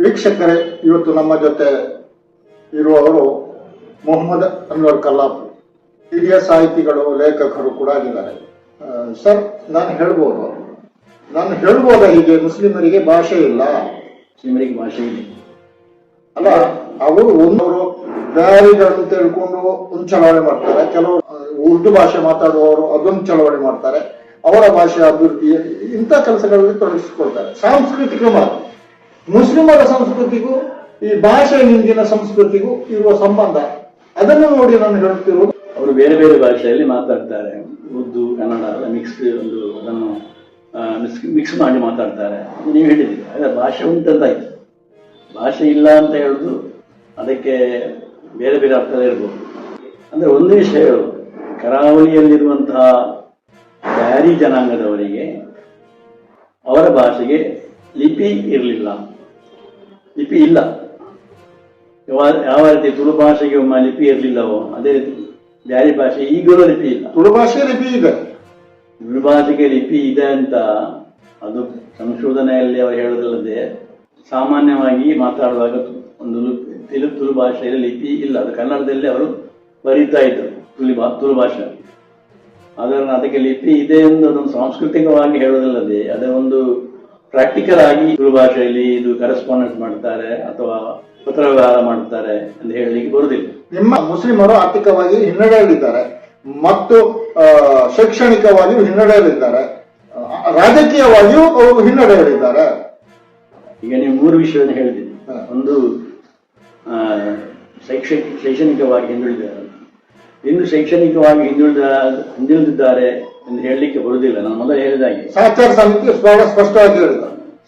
ವೀಕ್ಷಕರೇ ಇವತ್ತು ನಮ್ಮ ಜೊತೆ ಇರುವವರು ಮೊಹಮ್ಮದ್ ಅನ್ವರ್ ಕಲ್ಲಾಪ್ ಹಿರಿಯ ಸಾಹಿತಿಗಳು ಲೇಖಕರು ಕೂಡ ಆಗಿದ್ದಾರೆ. ಸರ್ ನಾನು ಹೇಳ್ಬೋದು. ನಾನು ಹೇಳ್ಬೋದ ಹೀಗೆ? ಮುಸ್ಲಿಮರಿಗೆ ಭಾಷೆ ಇಲ್ಲ. ಮುಸ್ಲಿಮರಿಗೆ ಭಾಷೆ ಇಲ್ಲ. ಅಲ್ಲ ಅವರು ಒಂದವರು ಬ್ಯಾರಿಗಳನ್ನು ತಿಳ್ಕೊಂಡು ಒಂದು ಚಳವಳಿ ಮಾಡ್ತಾರೆ. ಕೆಲವರು ಉರ್ದು ಭಾಷೆ ಮಾತಾಡುವವರು ಅದೊಂದು ಚಳವಳಿ ಮಾಡ್ತಾರೆ. ಅವರ ಭಾಷೆ ಅಭಿವೃದ್ಧಿ ಇಂಥ ಕೆಲಸಗಳಲ್ಲಿ ತೊಡಗಿಸಿಕೊಳ್ತಾರೆ. ಸಾಂಸ್ಕೃತಿಕ ಮಾತು. ಮುಸ್ಲಿಮರ ಸಂಸ್ಕೃತಿಗೂ, ಈ ಭಾಷೆ ಹಿಂದಿನ ಸಂಸ್ಕೃತಿಗೂ ಇರುವ ಸಂಬಂಧ. ಅದನ್ನು ನೋಡಿ ನಾನು ಹೇಳುತ್ತಿರುವುದು. ಅವರು ಬೇರೆ ಬೇರೆ ಭಾಷೆಯಲ್ಲಿ ಮಾತಾಡ್ತಾರೆ. ಉರ್ದು, ಕನ್ನಡ ಎಲ್ಲ ಮಿಕ್ಸ್ ಒಂದು ಅದನ್ನು ಮಿಕ್ಸ್ ಮಾಡಿ ಮಾತಾಡ್ತಾರೆ. ನೀವು ಹೇಳಿದ್ದೀರಿ. ಅದೇ ಭಾಷೆ ಉಂಟಂತಾಯ್ತು. ಭಾಷೆ ಇಲ್ಲ ಅಂತ ಹೇಳುದು ಅದಕ್ಕೆ ಬೇರೆ ಬೇರೆ ಅರ್ಥ ಇರ್ಬೋದು ಅಂದ್ರೆ ಒಂದು ವಿಷಯ ಹೇಳು. ಕರಾವಳಿಯಲ್ಲಿರುವಂತಹ ಬ್ಯಾರಿ ಜನಾಂಗದವರಿಗೆ ಅವರ ಭಾಷೆಗೆ ಲಿಪಿ ಇರಲಿಲ್ಲ. ಲಿಪಿ ಇಲ್ಲ. ಯಾವ- ಯಾವ ರೀತಿ ತುಳು ಭಾಷೆಗೆ ಒಮ್ಮೆ ಲಿಪಿ ಇರಲಿಲ್ಲವೋ ಅದೇ ರೀತಿ ಬ್ಯಾರಿ ಭಾಷೆ ಈಗಲೂ ಲಿಪಿ ಇಲ್ಲ. ತುಳು ಭಾಷೆ ಲಿಪಿ ಇದೆ ತುಳು ಭಾಷೆಗೆ ಲಿಪಿ ಇದೆ ಅಂತ ಅದು ಸಂಶೋಧನೆಯಲ್ಲಿ ಅವರು ಹೇಳೋದಲ್ಲದೆ ಸಾಮಾನ್ಯವಾಗಿ ಮಾತಾಡುವಾಗ ಒಂದು ತುಳು ತಿಳು ಭಾಷೆಯಲ್ಲಿ ಲಿಪಿ ಇಲ್ಲ. ಅದು ಕನ್ನಡದಲ್ಲಿ ಅವರು ಬರೀತಾ ಇದ್ದರು ತುಳಿ ಭಾ ತುಳು ಭಾಷೆ. ಅದನ್ನು ಅದಕ್ಕೆ ಲಿಪಿ ಇದೆ ಎಂದು ಅದನ್ನು ಸಾಂಸ್ಕೃತಿಕವಾಗಿ ಹೇಳೋದಲ್ಲದೆ ಅದೇ ಒಂದು ಪ್ರಾಕ್ಟಿಕಲ್ ಆಗಿ ತುಳು ಭಾಷೆಯಲ್ಲಿ ಇದು ಕರೆಸ್ಪಾಂಡೆನ್ಸ್ ಮಾಡ್ತಾರೆ ಅಥವಾ ಪತ್ರ ವ್ಯವಹಾರ ಮಾಡ್ತಾರೆ ಅಂತ ಹೇಳಲಿಕ್ಕೆ ಬರುದಿಲ್ಲ. ನಿಮ್ಮ ಮುಸ್ಲಿಮರು ಆರ್ಥಿಕವಾಗಿ ಹಿನ್ನಡೆಯಲ್ಲಿದ್ದಾರೆ ಮತ್ತು ಶೈಕ್ಷಣಿಕವಾಗಿಯೂ ಹಿನ್ನಡೆಯಲ್ಲಿದ್ದಾರೆ. ರಾಜಕೀಯವಾಗಿಯೂ ಅವರು ಹಿನ್ನಡೆಯಲ್ಲಿದ್ದಾರೆ. ಈಗ ನೀವು ಮೂರು ವಿಷಯವನ್ನು ಹೇಳಿದ್ದೀನಿ ಒಂದು ಶೈಕ್ಷಣಿಕ ಶೈಕ್ಷಣಿಕವಾಗಿ ಹಿಂದುಳಿದಿದ್ದಾರೆ ಇನ್ನು ಶೈಕ್ಷಣಿಕವಾಗಿ ಹಿಂದುಳಿದ ಹಿಂದುಳಿದಿದ್ದಾರೆ ಎಂದು ಹೇಳಲಿಕ್ಕೆ ಬರುವುದಿಲ್ಲ ನಾನು ಮೊದಲು ಹೇಳಿದಾಗೆ. ಸಹಚಾರ ಸಮಿತಿ ಸ್ಪಷ್ಟವಾಗಿ ಹೇಳಿದ.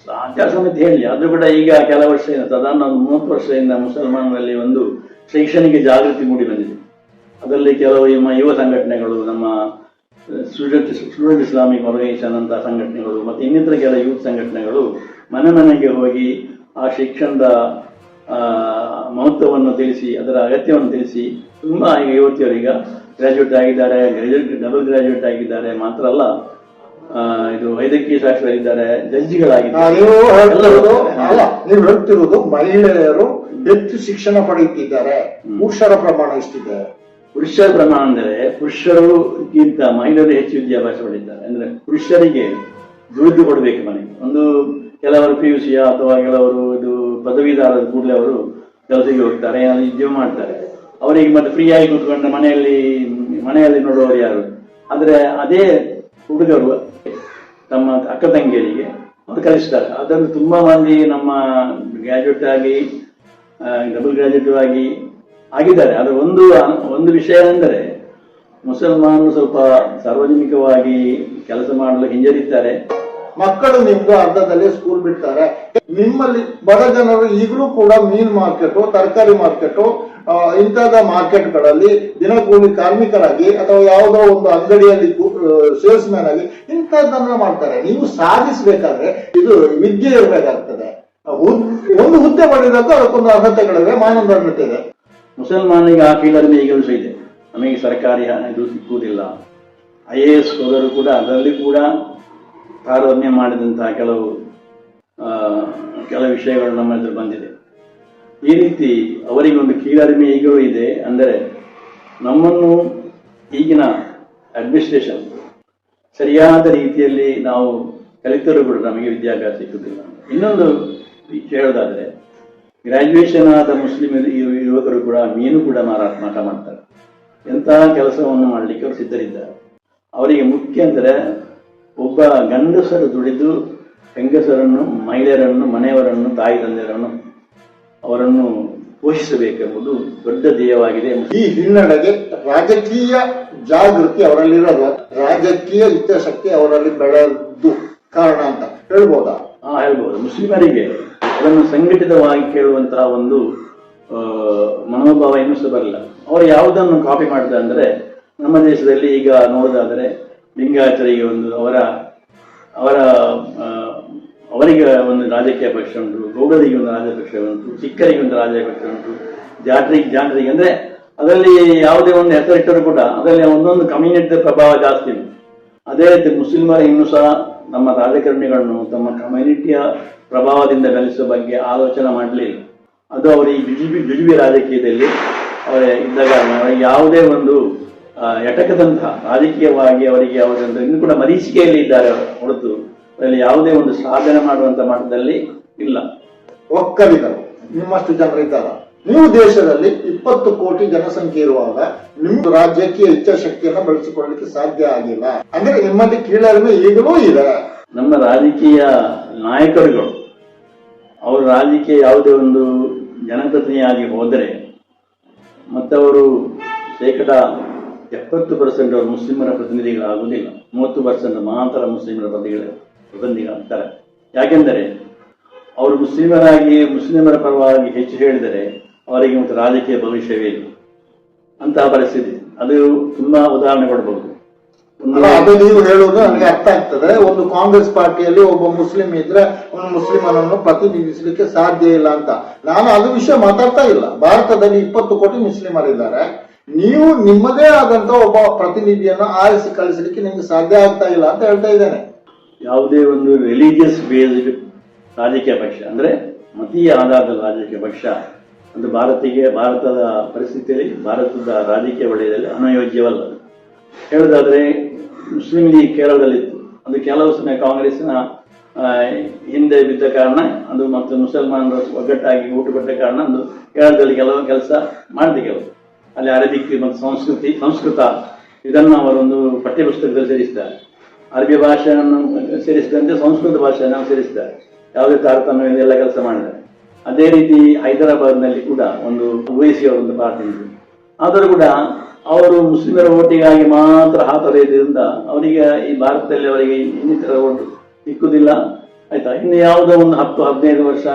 ಸಹಚಾರ ಸಮಿತಿ ಹೇಳಿ. ಅದು ಕೂಡ ಈಗ ಕೆಲ ವರ್ಷದಿಂದ ಸಾಧಾರಣ ಒಂದು ಮೂವತ್ತು ವರ್ಷದಿಂದ ಮುಸಲ್ಮಾನರಲ್ಲಿ ಒಂದು ಶೈಕ್ಷಣಿಕ ಜಾಗೃತಿ ಮೂಡಿ ಬಂದಿದೆ. ಅದರಲ್ಲಿ ಕೆಲವು ನಮ್ಮ ಯುವ ಸಂಘಟನೆಗಳು ನಮ್ಮ ಸ್ಟೂಡೆಂಟ್ ಸ್ಟೂಡೆಂಟ್ ಇಸ್ಲಾಮಿಕ್ ಆರ್ಗನೈಸೇಷನ್ ಅಂತ ಸಂಘಟನೆಗಳು ಮತ್ತು ಇನ್ನಿತರ ಕೆಲ ಯೂತ್ ಸಂಘಟನೆಗಳು ಮನೆ ಮನೆಗೆ ಹೋಗಿ ಆ ಶಿಕ್ಷಣದ ಮಹತ್ವವನ್ನು ತಿಳಿಸಿ ಅದರ ಅಗತ್ಯವನ್ನು ತಿಳಿಸಿ ತುಂಬಾ ಈಗ ಯುವತಿಯರೀಗ ಗ್ರಾಜುಯೇಟ್ ಆಗಿದ್ದಾರೆ ಗ್ರಾಜುಯೇಟ್ ಡಬಲ್ ಗ್ರಾಜುಯೇಟ್ ಆಗಿದ್ದಾರೆ ಮಾತ್ರ ಅಲ್ಲ ಇದು ವೈದ್ಯಕೀಯ ಶಾಸ್ತ್ರ ಇದ್ದಾರೆ ಆ, ಜಡ್ಜಿಗಳಾಗಿದ್ದಾರೆ ನೀವು ಹೇಳ್ತಿರುವುದು ಮಹಿಳೆಯರು ಹೆಚ್ಚು ಶಿಕ್ಷಣ ಪಡೆಯುತ್ತಿದ್ದಾರೆ. ಪುರುಷರ ಪ್ರಮಾಣ ಎಷ್ಟಿದೆ? ಪುರುಷರ ಪ್ರಮಾಣ ಅಂದರೆ ಪುರುಷರಿಗಿಂತ ಮಹಿಳೆಯರು ಹೆಚ್ಚು ವಿದ್ಯಾಭ್ಯಾಸ ಪಡೆದಿದ್ದಾರೆ. ಅಂದ್ರೆ ಪುರುಷರಿಗೆ ದುಡಿದು ಕೊಡಬೇಕು ಮನೆಗೆ. ಒಂದು ಕೆಲವರು ಪಿ ಯು ಸಿಯ ಅಥವಾ ಕೆಲವರು ಇದು ಪದವೀಧರ ಕೂಡಲೇ ಅವರು ಕೆಲಸಕ್ಕೆ ಹೋಗ್ತಾರೆ ಉದ್ಯೋಗ ಮಾಡ್ತಾರೆ. ಅವರಿಗೆ ಮತ್ತೆ ಫ್ರೀ ಆಗಿ ಕೂತ್ಕೊಂಡ್ರೆ ಮನೆಯಲ್ಲಿ ಮನೆಯಲ್ಲಿ ನೋಡುವವರು ಯಾರು? ಆದ್ರೆ ಅದೇ ಹುಡುಗರು ತಮ್ಮ ಅಕ್ಕ ತಂಗಿಯರಿಗೆ ಅವರು ಕಲಿಸ್ತಾರೆ. ಅದನ್ನು ತುಂಬಾ ಮಂದಿ ನಮ್ಮ ಗ್ರಾಜುಯೇಟ್ ಆಗಿ ಡಬಲ್ ಗ್ರಾಜುಯೇಟ್ ಆಗಿ ಆಗಿದ್ದಾರೆ. ಅದು ಒಂದು ಒಂದು ವಿಷಯ ಅಂದರೆ ಮುಸಲ್ಮಾನರು ಸ್ವಲ್ಪ ಸಾರ್ವಜನಿಕವಾಗಿ ಕೆಲಸ ಮಾಡಲು ಹಿಂಜರಿತಾರೆ ಮಕ್ಕಳು ನಿಮ್ದು ಅರ್ಧದಲ್ಲಿ ಸ್ಕೂಲ್ ಬಿಡ್ತಾರೆ. ನಿಮ್ಮಲ್ಲಿ ಬಡ ಜನರು ಈಗಲೂ ಕೂಡ ಮೀನ್ ಮಾರ್ಕೆಟ್ ತರಕಾರಿ ಮಾರ್ಕೆಟ್ ಇಂಥದ ಮಾರ್ಕೆಟ್ಗಳಲ್ಲಿ ದಿನಕೂಲಿ ಕಾರ್ಮಿಕರಾಗಿ ಅಥವಾ ಯಾವುದೋ ಒಂದು ಅಂಗಡಿಯಲ್ಲಿ ಸೇಲ್ಸ್ ಮ್ಯಾನ್ ಆಗಿ ಇಂಥದ್ದನ್ನ ಮಾಡ್ತಾರೆ. ನೀವು ಸಾಧಿಸಬೇಕಾದ್ರೆ ಇದು ವಿದ್ಯೆ ಇರಬೇಕಾಗ್ತದೆ. ಒಂದು ಹುದ್ದೆ ಪಡೆದಾಗ ಅದಕ್ಕೊಂದು ಅರ್ಹತೆಗಳಿವೆ, ಮಾನದಂಡತೆ ಇದೆ. ಮುಸಲ್ಮಾನಿಗೆ ಆ ಫೀಲ್ಡಲ್ಲಿ ಈಗಲೂ ಸಹ ಇದೆ. ನಮಗೆ ಸರ್ಕಾರಿ ಹಣ ಇದು ಸಿಕ್ಕುವುದಿಲ್ಲ. ಐ ಎ ಎಸ್ ಹೋದರು ಕೂಡ ಅದರಲ್ಲಿ ಕೂಡ ತಾರತಮ್ಯ ಮಾಡಿದಂತಹ ಕೆಲವು ಕೆಲವು ವಿಷಯಗಳು ನಮ್ಮ ಎದುರು ಬಂದಿದೆ. ಈ ರೀತಿ ಅವರಿಗೆ ಒಂದು ಕೀಳರಿಮೆ ಈಗಲೂ ಇದೆ ಅಂದರೆ ನಮ್ಮನ್ನು ಈಗಿನ ಅಡ್ಮಿನಿಸ್ಟ್ರೇಷನ್ ಸರಿಯಾದ ರೀತಿಯಲ್ಲಿ ನಾವು ಕಲಿತರೂ ಕೂಡ ನಮಗೆ ವಿದ್ಯಾಭ್ಯಾಸ ಸಿಕ್ಕುತ್ತಿಲ್ಲ ಇನ್ನೊಂದು ಹೇಳೋದಾದರೆ ಗ್ರ್ಯಾಜುಯೇಷನ್ ಆದ ಮುಸ್ಲಿಂ ಯುವಕರು ಕೂಡ ಮೀನು ಕೂಡ ಮಾರಾಟ ಮಾಟ ಮಾಡ್ತಾರೆ. ಎಂತಹ ಕೆಲಸವನ್ನು ಮಾಡಲಿಕ್ಕೆ ಅವರು ಸಿದ್ಧರಿದ್ದಾರೆ. ಅವರಿಗೆ ಮುಖ್ಯ ಅಂದರೆ ಒಬ್ಬ ಗಂಡಸರು ದುಡಿದು ಹೆಂಗಸರನ್ನು, ಮಹಿಳೆಯರನ್ನು, ಮನೆಯವರನ್ನು, ತಾಯಿ ತಂದೆಯರನ್ನು ಅವರನ್ನು ಪೋಷಿಸಬೇಕೆಂಬುದು ದೊಡ್ಡ ಧ್ಯೇಯವಾಗಿದೆ ಈ ಹಿನ್ನಡೆಗೆ ರಾಜಕೀಯ ಜಾಗೃತಿ ಅವರಲ್ಲಿರೋದು ರಾಜಕೀಯ ಹಿತಾಸಕ್ತಿ ಅವರಲ್ಲಿ ಬೆಳೆದು ಕಾರಣ ಅಂತ ಹೇಳ್ಬೋದಾ? ಹಾ ಹೇಳ್ಬೋದು. ಮುಸ್ಲಿಮರಿಗೆ ಅದನ್ನು ಸಂಘಟಿತವಾಗಿ ಕೇಳುವಂತಹ ಒಂದು ಮನೋಭಾವ ಇನ್ನೂ ಸಹ ಬರಲ್ಲ. ಅವರು ಯಾವುದನ್ನು ಕಾಪಿ ಮಾಡಿದ ಅಂದ್ರೆ ನಮ್ಮ ದೇಶದಲ್ಲಿ ಈಗ ನೋಡೋದಾದರೆ ಲಿಂಗಾಚರಿಗೆ ಒಂದು ಅವರ ಅವರ ಅವರಿಗೆ ಒಂದು ರಾಜಕೀಯ ಪಕ್ಷ ಉಂಟು, ಗೌಡರಿಗೆ ಒಂದು ರಾಜಕೀಯ ಪಕ್ಷ ಉಂಟು ಒಂದು ರಾಜಕೀಯ ಪಕ್ಷ ಉಂಟು, ಜಾತ್ರಿಗೆ ಜಾತ್ರಿಗೆ ಅಂದ್ರೆ ಅದರಲ್ಲಿ ಯಾವುದೇ ಒಂದು ಹೆಸರಿಟ್ಟರೂ ಕೂಡ ಅದರಲ್ಲಿ ಒಂದೊಂದು ಕಮ್ಯುನಿಟಿ ಪ್ರಭಾವ ಜಾಸ್ತಿ ಉಂಟು. ಅದೇ ರೀತಿ ಮುಸ್ಲಿಮರ ಇನ್ನೂ ಸಹ ನಮ್ಮ ರಾಜಕಾರಣಿಗಳನ್ನು ತಮ್ಮ ಕಮ್ಯುನಿಟಿಯ ಪ್ರಭಾವದಿಂದ ಬೆಳೆಸುವ ಬಗ್ಗೆ ಆಲೋಚನೆ ಮಾಡಲಿಲ್ಲ. ಅದು ಅವರಿಗೆ ಜುಜುಬಿ ಜುಜುಬಿ ರಾಜಕೀಯದಲ್ಲಿ ಅವರ ಇದ್ದ ಕಾರಣ ಅವರಿಗೆ ಯಾವುದೇ ಒಂದು ಎಟಕದಂತಹ ರಾಜಕೀಯವಾಗಿ ಅವರಿಗೆ ಅವರೊಂದು ಇನ್ನು ಕೂಡ ಮರೀಚಿಕೆಯಲ್ಲಿ ಇದ್ದಾರೆ ಹೊರತು ಅದರಲ್ಲಿ ಯಾವುದೇ ಒಂದು ಸಾಧನೆ ಮಾಡುವಂತ ಮಟ್ಟದಲ್ಲಿ ಇಲ್ಲ. ಒಕ್ಕಲಿಗರು ನಿಮ್ಮಷ್ಟು ಜನರಿದ್ದಾರ ನೀವು ದೇಶದಲ್ಲಿ ಇಪ್ಪತ್ತು ಕೋಟಿ ಜನಸಂಖ್ಯೆ ಇರುವಾಗ ನಿಮ್ಮ ರಾಜ್ಯಕ್ಕೆ ಇಚ್ಛಾಶಕ್ತಿಯನ್ನ ಬಳಸಿಕೊಳ್ಳಲಿಕ್ಕೆ ಸಾಧ್ಯ ಆಗಿಲ್ಲ. ಅಂದ್ರೆ ನಿಮ್ಮಲ್ಲಿ ಕೀಳರಿಮೆ ಈಗಲೂ ಇದೆ. ನಮ್ಮ ರಾಜಕೀಯ ನಾಯಕರುಗಳು ಅವರು ರಾಜಕೀಯ ಯಾವುದೇ ಒಂದು ಜನಪ್ರತಿನಿಧಿಯಾಗಿ ಹೋದರೆ ಮತ್ತವರು ಶೇಕಡ ಎಪ್ಪತ್ತು ಪರ್ಸೆಂಟ್ ಅವರು ಮುಸ್ಲಿಮರ ಪ್ರತಿನಿಧಿಗಳಾಗುವುದಿಲ್ಲ. ಮೂವತ್ತು ಪರ್ಸೆಂಟ್ ಮಾತ್ರ ಮುಸ್ಲಿಮರ ಪ್ರತಿನಿಧಿಗಳ. ಪ್ರತಿನಿಧಿಗಳಾಗ್ತಾರೆ ಯಾಕೆಂದರೆ ಅವರು ಮುಸ್ಲಿಮರಾಗಿ, ಮುಸ್ಲಿಮರ ಪರವಾಗಿ ಹೆಚ್ಚು ಹೇಳಿದರೆ ಅವರಿಗೆ ಒಂದು ರಾಜಕೀಯ ಭವಿಷ್ಯವೇ ಇಲ್ಲ. ಅಂತಹ ಪರಿಸ್ಥಿತಿ. ಅದು ತುಂಬಾ ಉದಾಹರಣೆ ಕೊಡಬಹುದು ಅದು ನೀವು ಹೇಳುವುದು ನನಗೆ ಅರ್ಥ ಆಗ್ತದೆ. ಒಂದು ಕಾಂಗ್ರೆಸ್ ಪಾರ್ಟಿಯಲ್ಲಿ ಒಬ್ಬ ಮುಸ್ಲಿಂ ಇದ್ರೆ ಒಂದು ಮುಸ್ಲಿಮರನ್ನು ಪ್ರತಿನಿಧಿಸಲಿಕ್ಕೆ ಸಾಧ್ಯ ಇಲ್ಲ ಅಂತ. ನಾನು ಅದು ವಿಷಯ ಮಾತಾಡ್ತಾ ಇಲ್ಲ. ಭಾರತದಲ್ಲಿ ಇಪ್ಪತ್ತು ಕೋಟಿ ಮುಸ್ಲಿಮರಿದ್ದಾರೆ. ನೀವು ನಿಮ್ಮದೇ ಆದಂತ ಒಬ್ಬ ಪ್ರತಿನಿಧಿಯನ್ನು ಆರಿಸಿ ಕಳಿಸಲಿಕ್ಕೆ ನಿಮ್ಗೆ ಸಾಧ್ಯ ಆಗ್ತಾ ಇಲ್ಲ ಅಂತ ಹೇಳ್ತಾ ಇದ್ದೇನೆ. ಯಾವುದೇ ಒಂದು ರಿಲಿಜಿಯಸ್ ಬೇಸ್ಡ್ ರಾಜಕೀಯ ಪಕ್ಷ, ಅಂದರೆ ಮತೀಯ ಆಧಾರದ ರಾಜಕೀಯ ಪಕ್ಷ ಅದು ಭಾರತಿಗೆ ಭಾರತದ ಪರಿಸ್ಥಿತಿಯಲ್ಲಿ, ಭಾರತದ ರಾಜಕೀಯ ವಲಯದಲ್ಲಿ ಅನಯೋಗ್ಯವಲ್ಲ. ಹೇಳೋದಾದರೆ ಮುಸ್ಲಿಂ ಲೀಗ್ ಕೇರಳದಲ್ಲಿತ್ತು. ಅದು ಕೆಲವು ಸಮಯ ಕಾಂಗ್ರೆಸ್ನ ಹಿಂದೆ ಬಿದ್ದ ಕಾರಣ, ಅದು ಮತ್ತು ಮುಸಲ್ಮಾನರು ಒಗ್ಗಟ್ಟಾಗಿ ಊಟುಕೊಟ್ಟ ಕಾರಣ ಅದು ಕೇರಳದಲ್ಲಿ ಕೆಲವು ಕೆಲಸ ಮಾಡಿದೆ ಕೆಲವು. ಅಲ್ಲಿ ಅರಬಿಕ್ ಮತ್ತು ಸಂಸ್ಕೃತಿ, ಸಂಸ್ಕೃತ, ಇದನ್ನು ಅವರೊಂದು ಪಠ್ಯಪುಸ್ತಕದಲ್ಲಿ ಸೇರಿಸ್ತಾರೆ. ಅರಬಿ ಭಾಷೆಯನ್ನು ಸೇರಿಸಿದಂತೆ ಸಂಸ್ಕೃತ ಭಾಷೆಯನ್ನು ಸೇರಿಸಿದ್ದಾರೆ. ಯಾವುದೇ ತಾರತಮ್ಯ ಎಲ್ಲ ಕೆಲಸ ಮಾಡಿದ್ದಾರೆ. ಅದೇ ರೀತಿ ಹೈದರಾಬಾದ್ನಲ್ಲಿ ಕೂಡ ಒಂದು ಅವರ ಒಂದು ಪಾರ್ಟಿ ಇದೆ ಆದರೂ ಕೂಡ ಅವರು ಮುಸ್ಲಿಮರ ಓಟಿಗಾಗಿ ಮಾತ್ರ ಹಾತೊರೆಯುವುದರಿಂದ ಅವರಿಗೆ ಈ ಭಾರತದಲ್ಲಿ ಅವರಿಗೆ ಇನ್ನಿತರ ಓಟು ಸಿಕ್ಕುವುದಿಲ್ಲ. ಆಯ್ತಾ? ಇನ್ನು ಯಾವುದೋ ಒಂದು ಹತ್ತು, ಹದಿನೈದು ವರ್ಷ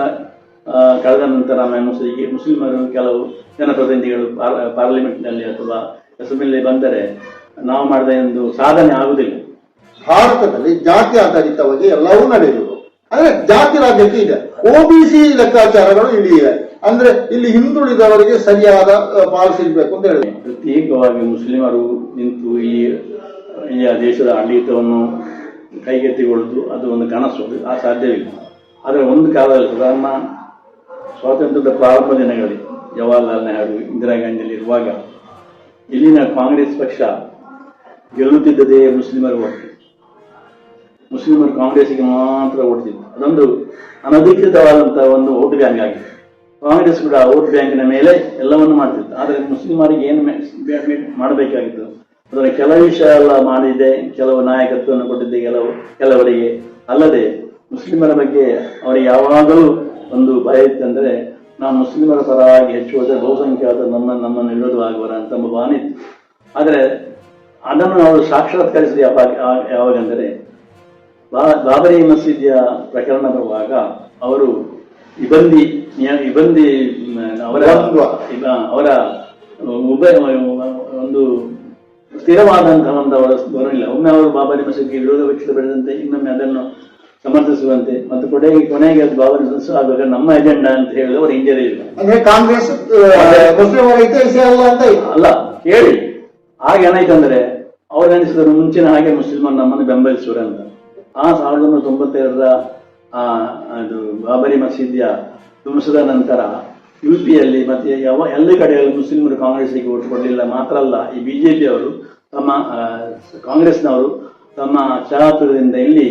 ಕಳೆದ ನಂತರ ಮುಸ್ಲಿಗೆ ಮುಸ್ಲಿಮರು ಕೆಲವು ಜನಪ್ರತಿನಿಧಿಗಳು ಪಾರ್- ಪಾರ್ಲಿಮೆಂಟ್ನಲ್ಲಿ ಅಥವಾ ಅಸೆಂಬ್ಲಿಯಲ್ಲಿ ಬಂದರೆ ನಾವು ಮಾಡಿದ ಒಂದು ಸಾಧನೆ ಆಗುವುದಿಲ್ಲ. ಭಾರತದಲ್ಲಿ ಜಾತಿ ಆಧಾರಿತವಾಗಿ ಎಲ್ಲವೂ ನಡೆಯುವುದು ಅಂದ್ರೆ ಜಾತಿ ರಾಜ್ಯಕ್ಕೆ ಇದೆ. ಒಬಿಸಿ ಲೆಕ್ಕಾಚಾರಗಳು ಇಲ್ಲಿ ಇದೆ. ಅಂದ್ರೆ ಇಲ್ಲಿ ಹಿಂದುಳಿದವರಿಗೆ ಸರಿಯಾದ ಪಾಲಿಸಿ ಇರಬೇಕು ಅಂತ ಹೇಳಿದೆ ಪ್ರತ್ಯೇಕವಾಗಿ ಮುಸ್ಲಿಮರು ನಿಂತು ಈ ದೇಶದ ಆಡಳಿತವನ್ನು ಕೈಗೆತ್ತಿಕೊಳ್ಳುವುದು ಅದು ಒಂದು ಕನಸು. ಆ ಸಾಧ್ಯವಿಲ್ಲ. ಆದರೆ ಒಂದು ಕಾಲದಲ್ಲಿ ಸಾಧಾರಣ ಸ್ವಾತಂತ್ರ್ಯದ ಪ್ರಾರಂಭ ದಿನಗಳಲ್ಲಿ ಜವಾಹರ್ಲಾಲ್ ನೆಹರು, ಇಂದಿರಾ ಗಾಂಧಿಯಲ್ಲಿ ಇರುವಾಗ ಇಲ್ಲಿನ ಕಾಂಗ್ರೆಸ್ ಪಕ್ಷ ಗೆಲ್ಲುತ್ತಿದ್ದದೇ ಮುಸ್ಲಿಮರು ಮುಸ್ಲಿಮರು ಕಾಂಗ್ರೆಸ್ಗೆ ಮಾತ್ರ ಓಡ್ತಿದ್ರು ಅದೊಂದು ಅನಧಿಕೃತವಾದಂತಹ ಒಂದು ವೋಟ್ ಬ್ಯಾಂಕ್ ಆಗಿದೆ. ಕಾಂಗ್ರೆಸ್ ಕೂಡ ವೋಟ್ ಬ್ಯಾಂಕಿನ ಮೇಲೆ ಎಲ್ಲವನ್ನು ಮಾಡ್ತಿತ್ತು. ಆದರೆ ಮುಸ್ಲಿಮರಿಗೆ ಏನು ಮಾಡಬೇಕಾಗಿತ್ತು? ಅದರ ಕೆಲವು ವಿಷಯ ಎಲ್ಲ ಮಾಡಿದೆ ಕೆಲವು ನಾಯಕತ್ವವನ್ನು ಕೊಟ್ಟಿದ್ದೆ. ಕೆಲವು ಕೆಲವರಿಗೆ ಅಲ್ಲದೆ ಮುಸ್ಲಿಮರ ಬಗ್ಗೆ ಅವರಿಗೆ ಯಾವಾಗಲೂ ಒಂದು ಭಯ ಇತ್ತಂದ್ರೆ ನಾವು ಮುಸ್ಲಿಮರ ಪರವಾಗಿ ಹೆಚ್ಚು ಹೋದರೆ ಬಹುಸಂಖ್ಯಾತ ನಮ್ಮ ನಮ್ಮನ್ನು ವಿರೋಧವಾಗುವರ ಅಂತ ಭಾವನೆ ಆದರೆ ಅದನ್ನು ಅವರು ಸಾಕ್ಷಾತ್ಕರಿಸಿದ ಯಾವಾಗ ಯಾವಾಗಂದರೆ ಬಾಬರಿ ಮಸೀದಿಯ ಪ್ರಕರಣ ಬರುವಾಗ ಅವರು ಇಬಂದಿ ಇಬ್ಬಂದಿ ಇಬಂದಿ ಅವರ ಅವರ ಉಭಯ ಒಂದು ಸ್ಥಿರವಾದಂತಹ ಒಂದು ಅವರ ಬರಲಿಲ್ಲ. ಒಮ್ಮೆ ಅವರು ಬಾಬರಿ ಮಸೀದಿಗೆ ವಿರೋಧ ಬೆಳೆದಂತೆ ಇನ್ನೊಮ್ಮೆ ಅದನ್ನು ಸಮರ್ಥಿಸುವಂತೆ ಮತ್ತು ಕೊನೆಗೆ ಕೊನೆಗೆ ಅದು ಬಾಬರಿ ಮಸೀದಿ ಆಗುವಾಗ ನಮ್ಮ ಎಜೆಂಡಾ ಅಂತ ಹೇಳಿದ್ರೆ ಅವರು ಹಿಂಜರಿಯಿಲ್ಲ ಅಂದ್ರೆ ಕಾಂಗ್ರೆಸ್ ಅಲ್ಲ ಅಂತ. ಅಲ್ಲ ಕೇಳಿ. ಹಾಗೆ ಏನಾಯ್ತಂದ್ರೆ ಅವ್ರು ಎನಿಸಿದ್ರು ಮುಂಚಿನ ಹಾಗೆ ಮುಸ್ಲಿಮರು ನಮ್ಮನ್ನು ಬೆಂಬಲಿಸುವರು ಅಂತ ಆ ಸಾವಿರದ ಒಂಬೈನೂರ ತೊಂಬತ್ತೆರಡರ ಅದು ಬಾಬರಿ ಮಸೀದಿಯ ಧ್ವಂಸದ ನಂತರ ಯು ಪಿಯಲ್ಲಿ ಮತ್ತೆ ಯಾವ ಎಲ್ಲ ಕಡೆಯಲ್ಲಿ ಮುಸ್ಲಿಮರು ಕಾಂಗ್ರೆಸ್ಸಿಗೆ ಓಟ್ ಕೊಡಲಿಲ್ಲ ಮಾತ್ರ ಅಲ್ಲ, ಈ ಬಿಜೆಪಿ ಅವರು ತಮ್ಮ ಕಾಂಗ್ರೆಸ್ನವರು ತಮ್ಮ ಚಾತುರ್ಯದಿಂದ ಇಲ್ಲಿ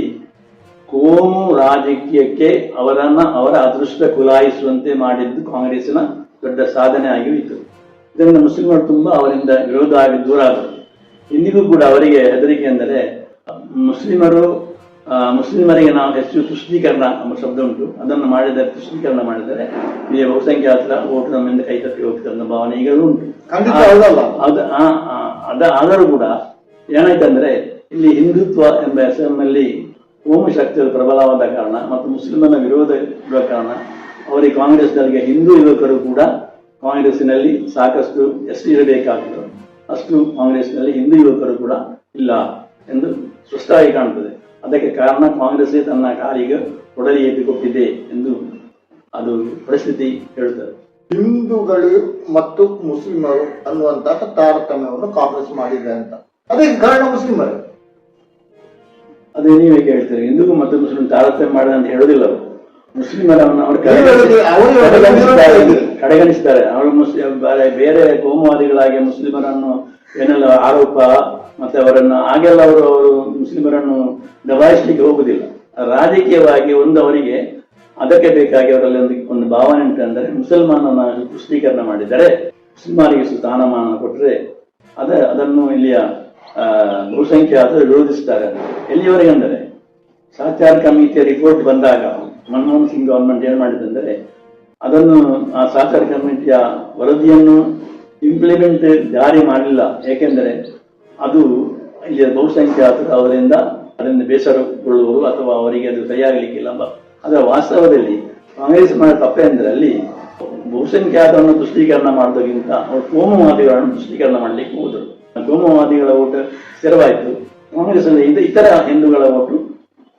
ಕೋಮು ರಾಜಕೀಯಕ್ಕೆ ಅವರನ್ನ ಅವರ ಅದೃಷ್ಟ ಕುಲಾಯಿಸುವಂತೆ ಮಾಡಿದ್ದು ಕಾಂಗ್ರೆಸ್ಸಿನ ದೊಡ್ಡ ಸಾಧನೆ ಆಗಿತ್ತು. ಇದರಿಂದ ಮುಸ್ಲಿಮರು ತುಂಬಾ ಅವರಿಂದ ವಿರೋಧ ಆಗಿ ದೂರ ಆದರು. ಇಂದಿಗೂ ಕೂಡ ಅವರಿಗೆ ಹೆದರಿಕೆ ಅಂದರೆ ಮುಸ್ಲಿಮರು ಮುಸ್ಲಿಮರಿಗೆ ನಾವು ಹೆಚ್ಚು ತುಷ್ಟೀಕರಣ ಎಂಬ ಶಬ್ದ ಉಂಟು. ಅದನ್ನು ಮಾಡಿದರೆ ತುಷ್ಟೀಕರಣ ಮಾಡಿದರೆ ಈ ಬಹುಸಂಖ್ಯಾತರ ಓಟು ನಮ್ಮಿಂದ ಕೈ ತಪ್ಪಿ ಹೋಗ್ತದೆ ಅನ್ನೋ ಭಾವನೆ ಈಗಲೂ ಉಂಟು. ಅದ ಆದರೂ ಕೂಡ ಏನಾಯ್ತಂದ್ರೆ ಇಲ್ಲಿ ಹಿಂದುತ್ವ ಎಂಬ ಹೆಸರಿನಲ್ಲಿ ಓಮಿ ಶಕ್ತಿಗಳು ಪ್ರಬಲವಾದ ಕಾರಣ ಮತ್ತು ಮುಸ್ಲಿಮರ ವಿರೋಧ ಇರುವ ಕಾರಣ ಅವರಿಗೆ ಕಾಂಗ್ರೆಸ್ನಲ್ಲಿಗೆ ಹಿಂದೂ ಯುವಕರು ಕೂಡ ಕಾಂಗ್ರೆಸ್ಸಿನಲ್ಲಿ ಸಾಕಷ್ಟು ಎಷ್ಟು ಇರಬೇಕಾಗ್ತದೆ ಅಷ್ಟು ಕಾಂಗ್ರೆಸ್ನಲ್ಲಿ ಹಿಂದೂ ಯುವಕರು ಕೂಡ ಇಲ್ಲ ಎಂದು ಸ್ಪಷ್ಟವಾಗಿ ಕಾಣುತ್ತದೆ. ಅದಕ್ಕೆ ಕಾರಣ ಕಾಂಗ್ರೆಸ್ ತನ್ನ ಕಾಲಿಗೆ ಕೊಡಲಿ ಎತ್ತಿಕೊಟ್ಟಿದೆ ಎಂದು ಅದು ಪರಿಸ್ಥಿತಿ ಹೇಳುತ್ತದೆ. ಹಿಂದೂಗಳು ಮತ್ತು ಮುಸ್ಲಿಮರು ಅನ್ನುವಂತಹ ತಾರತಮ್ಯವನ್ನು ಕಾಂಗ್ರೆಸ್ ಮಾಡಿದೆ ಅಂತ. ಅದಕ್ಕೆ ಕಾರಣ ಮುಸ್ಲಿಮರು. ಅದೇ ನೀವೇ ಕೇಳ್ತೀರಿ. ಹಿಂದೂ ಮತ್ತು ಮುಸ್ಲಿಂ ತಾರತಮ್ಯ ಮಾಡಿದೆ ಅಂತ ಹೇಳೋದಿಲ್ಲ ಅವರು. ಅವರು ಕಡೆಗಣಿಸ್ತಾರೆ. ಅವರು ಮುಸ್ಲಿಂ ಬೇರೆ ಕೋಮುವಾದಿಗಳಾಗಿ ಮುಸ್ಲಿಮರನ್ನು ಏನೆಲ್ಲ ಆರೋಪ ಮತ್ತೆ ಅವರನ್ನು ಹಾಗೆಲ್ಲ ಅವರು ಅವರು ಮುಸ್ಲಿಮರನ್ನು ದಬಾಯಿಸ್ಲಿಕ್ಕೆ ಹೋಗುದಿಲ್ಲ. ರಾಜಕೀಯವಾಗಿ ಒಂದು ಅವರಿಗೆ ಅದಕ್ಕೆ ಬೇಕಾಗಿ ಅವರಲ್ಲಿ ಒಂದು ಒಂದು ಭಾವನೆ ಉಂಟು ಅಂದರೆ ಮುಸಲ್ಮಾನನ ಪುಷ್ಟೀಕರಣ ಮಾಡಿದರೆ ಮುಸ್ಲಿಮರಿಗೆ ಸ್ಥಾನಮಾನ ಕೊಟ್ಟರೆ ಅದ ಅದನ್ನು ಇಲ್ಲಿಯ ಬಹುಸಂಖ್ಯಾತರು ವಿರೋಧಿಸ್ತಾರೆ. ಎಲ್ಲಿಯವರೆಗೆ ಅಂದರೆ ಸಾಚಾರ ಕಮಿಟಿಯ ರಿಪೋರ್ಟ್ ಬಂದಾಗ ಮನಮೋಹನ್ ಸಿಂಗ್ ಗವರ್ಮೆಂಟ್ ಏನ್ ಮಾಡಿದಂದರೆ ಅದನ್ನು ಆ ಸಾಚಾರ ಕಮಿಟಿಯ ವರದಿಯನ್ನು ಇಂಪ್ಲಿಮೆಂಟ್ ಜಾರಿ ಮಾಡಲಿಲ್ಲ. ಏಕೆಂದರೆ ಅದು ಇಲ್ಲಿ ಬಹುಸಂಖ್ಯಾತರು ಅವರಿಂದ ಅದರಿಂದ ಬೇಸರಗೊಳ್ಳುವರು ಅಥವಾ ಅವರಿಗೆ ಅದು ಸರಿಯಾಗಲಿಕ್ಕಿಲ್ಲ ಅದರ ವಾಸ್ತವದಲ್ಲಿ ಕಾಂಗ್ರೆಸ್ ಮಾಡಿದ ತಪ್ಪೆಂದರೆ ಅಲ್ಲಿ ಬಹುಸಂಖ್ಯಾತವನ್ನು ತುಷ್ಟೀಕರಣ ಮಾಡೋದಕ್ಕಿಂತ ಅವರು ಕೋಮುವಾದಿಗಳನ್ನು ತುಷ್ಟೀಕರಣ ಮಾಡಲಿಕ್ಕೆ ಹೋದರು. ಕೋಮುವಾದಿಗಳ ಓಟು ಸ್ಥಿರವಾಯಿತು. ಕಾಂಗ್ರೆಸ್ ಅಲ್ಲಿ ಇತರ ಹಿಂದೂಗಳ ಓಟು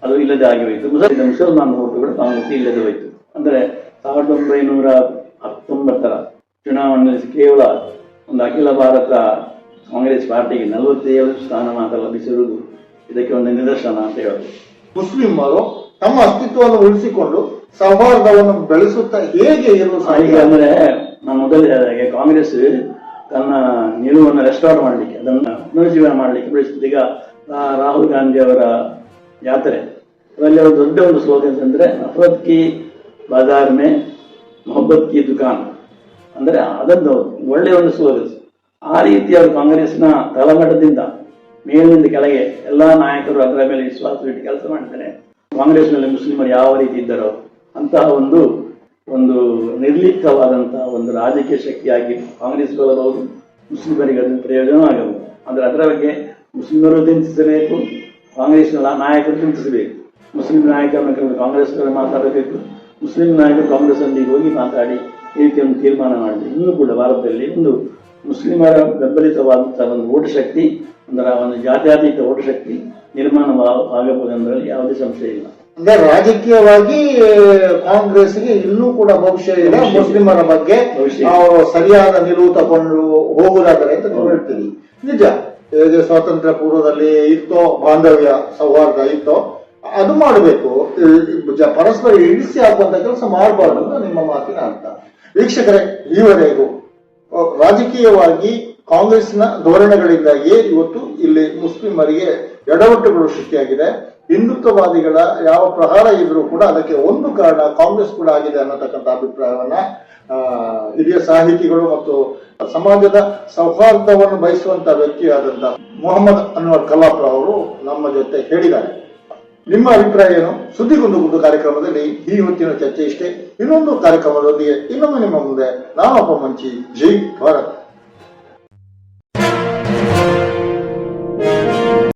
ಅದು ಇಲ್ಲದೆ ಆಗಿ ಹೋಯಿತು. ಮುಸಲ್ಮಾನ ಮುಸಲ್ಮಾನ್ ಓಟುಗಳು ಕಾಂಗ್ರೆಸ್ ಇಲ್ಲದೆ ಹೋಯಿತು. ಅಂದ್ರೆ ಸಾವಿರದ ಒಂಬೈನೂರ ಹತ್ತೊಂಬತ್ತರ ಚುನಾವಣೆಯಲ್ಲಿ ಕೇವಲ ಒಂದು ಅಖಿಲ ಭಾರತ ಕಾಂಗ್ರೆಸ್ ಪಾರ್ಟಿಗೆ ನಲವತ್ತೇಳು ಸ್ಥಾನ ಮಾತ್ರ ಲಭಿಸಿರುವುದು ಇದಕ್ಕೆ ಒಂದು ನಿದರ್ಶನ ಅಂತ ಹೇಳೋದು ಮುಸ್ಲಿಮರು ತಮ್ಮ ಅಸ್ತಿತ್ವವನ್ನು ಉಳಿಸಿಕೊಂಡು ಸೌಹಾರ್ದವನ್ನು ಬೆಳೆಸುತ್ತಾ ಹೇಗೆ ಇರಲು ಸಾಧ್ಯ ಅಂದ್ರೆ ನಾನು ಮೊದಲೇ ಹೇಳಿದಾಗೆ ಕಾಂಗ್ರೆಸ್ ತನ್ನ ನಿಲುವನ್ನು ರೆಸ್ಟೋರ್ ಮಾಡಲಿಕ್ಕೆ ಅದನ್ನ ಪುನರುಜ್ಜೀವನ ಮಾಡಲಿಕ್ಕೆ ಬೆಳೆಸಿದ್ದು ಈಗ ರಾಹುಲ್ ಗಾಂಧಿ ಅವರ ಯಾತ್ರೆ ಅದರಲ್ಲಿ ಅವರು ದೊಡ್ಡ ಒಂದು ಸ್ಲೋಗನ್ಸ್ ಅಂದ್ರೆ ನಫರತ್ ಕಿ ಬಾಜಾರ್ ಮೇ ಮೊಹಬ್ಬತ್ ಕಿ ದುಕಾನ್ ಅಂದ್ರೆ ಅದೊಂದು ಒಳ್ಳೆಯ ಒಂದು ಸ್ಲೋಗನ್ಸ್ ಆ ರೀತಿ ಕಾಂಗ್ರೆಸ್ನ ತಳಮಟ್ಟದಿಂದ ಮೇಲಿನಿಂದ ಕೆಳಗೆ ಎಲ್ಲಾ ನಾಯಕರು ಅದರ ಮೇಲೆ ವಿಶ್ವಾಸವಿಟ್ಟು ಕೆಲಸ ಮಾಡ್ತಾರೆ. ಕಾಂಗ್ರೆಸ್ನಲ್ಲಿ ಮುಸ್ಲಿಮರು ಯಾವ ರೀತಿ ಇದ್ದರೋ ಅಂತಹ ಒಂದು ಒಂದು ನಿರ್ಲಿಪ್ತವಾದಂತಹ ಒಂದು ರಾಜಕೀಯ ಶಕ್ತಿಯಾಗಿ ಕಾಂಗ್ರೆಸ್ ಬರಬಹುದು ಮುಸ್ಲಿಮರಿಗೆ ಅದನ್ನು ಪ್ರಯೋಜನ ಆಗಬಹುದು ಅಂದ್ರೆ ಅದರ ಬಗ್ಗೆ ಮುಸ್ಲಿಮರು ಚಿಂತಿಸಬೇಕು, ಕಾಂಗ್ರೆಸ್ನ ನಾಯಕರು ಚಿಂತಿಸಬೇಕು. ಮುಸ್ಲಿಂ ನಾಯಕರನ್ನು ಕೆಲವು ಕಾಂಗ್ರೆಸ್ ಮಾತಾಡಬೇಕು. ಮುಸ್ಲಿಂ ನಾಯಕರು ಕಾಂಗ್ರೆಸ್ ಅಲ್ಲಿ ಹೋಗಿ ಮಾತಾಡಿ ಈ ರೀತಿಯನ್ನು ತೀರ್ಮಾನ ಮಾಡಿದೆ ಇನ್ನೂ ಕೂಡ ಭಾರತದಲ್ಲಿ ಒಂದು ಮುಸ್ಲಿಮರ ಬೆಂಬಲಿತವಾದಂತಹ ಒಂದು ಓಟ ಶಕ್ತಿ ಅಂದ್ರೆ ಒಂದು ಜಾತ್ಯಾತೀತ ಓಟ ಶಕ್ತಿ ನಿರ್ಮಾಣ ಆಗಬಹುದು ಎಂಬುದರಲ್ಲಿ ಯಾವುದೇ ಸಂಶಯ ಇಲ್ಲ. ಅಂದ್ರೆ ರಾಜಕೀಯವಾಗಿ ಕಾಂಗ್ರೆಸ್ಗೆ ಇನ್ನೂ ಕೂಡ ಭವಿಷ್ಯ ಇದೆ ಮುಸ್ಲಿಮರ ಬಗ್ಗೆ. ಅವರು ಸರಿಯಾದ ನಿಲುವು ತಗೊಂಡು ಹೋಗುದಾದರೆ ಅಂತ ನೀವು ಹೇಳ್ತೀರಿ. ನಿಜ ಹೇಗೆ ಸ್ವಾತಂತ್ರ್ಯ ಪೂರ್ವದಲ್ಲಿ ಇತ್ತೋ ಬಾಂಧವ್ಯ ಸೌಹಾರ್ದ ಇತ್ತೋ ಅದು ಮಾಡಬೇಕು. ಪರಸ್ಪರ ಇಳಿಸಿ ಹಾಕುವಂತ ಕೆಲಸ ಮಾಡಬಾರ್ದು ನಿಮ್ಮ ಮಾತಿನ ಅರ್ಥ. ವೀಕ್ಷಕರೇ ಈವರೆಗೂ ರಾಜಕೀಯವಾಗಿ ಕಾಂಗ್ರೆಸ್ನ ಧೋರಣೆಗಳಿಂದಾಗಿಯೇ ಇವತ್ತು ಇಲ್ಲಿ ಮುಸ್ಲಿಮರಿಗೆ ಎಡವಟ್ಟುಗಳು ಸೃಷ್ಟಿಯಾಗಿದೆ. ಹಿಂದುತ್ವವಾದಿಗಳ ಯಾವ ಪ್ರಹಾರ ಇದ್ರೂ ಕೂಡ ಅದಕ್ಕೆ ಒಂದು ಕಾರಣ ಕಾಂಗ್ರೆಸ್ ಕೂಡ ಆಗಿದೆ ಅನ್ನತಕ್ಕಂಥ ಅಭಿಪ್ರಾಯವನ್ನ ಹಿರಿಯ ಸಾಹಿತಿಗಳು ಮತ್ತು ಸಮಾಜದ ಸೌಹಾರ್ದವನ್ನು ಬಯಸುವಂತ ವ್ಯಕ್ತಿಯಾದಂತ ಮೊಹಮ್ಮದ್ ಅನ್ವರ್ ಕಲಾಪ್ರ ಅವರು ನಮ್ಮ ಜೊತೆ ಹೇಳಿದ್ದಾರೆ. ನಿಮ್ಮ ಅಭಿಪ್ರಾಯ ಏನು? ಸುದ್ದಿಗೊಂದು ಗುಂಡು ಕಾರ್ಯಕ್ರಮದಲ್ಲಿ ಈ ಹೊತ್ತಿನ ಚರ್ಚೆ ಇಷ್ಟೇ. ಇನ್ನೊಂದು ಕಾರ್ಯಕ್ರಮದೊಂದಿಗೆ ಇನ್ನೊಮ್ಮೆ ನಿಮ್ಮ ಮುಂದೆ ನಾನೊಬ್ಬ ಮಂಚಿ. ಜೈ ಭಾರತ್.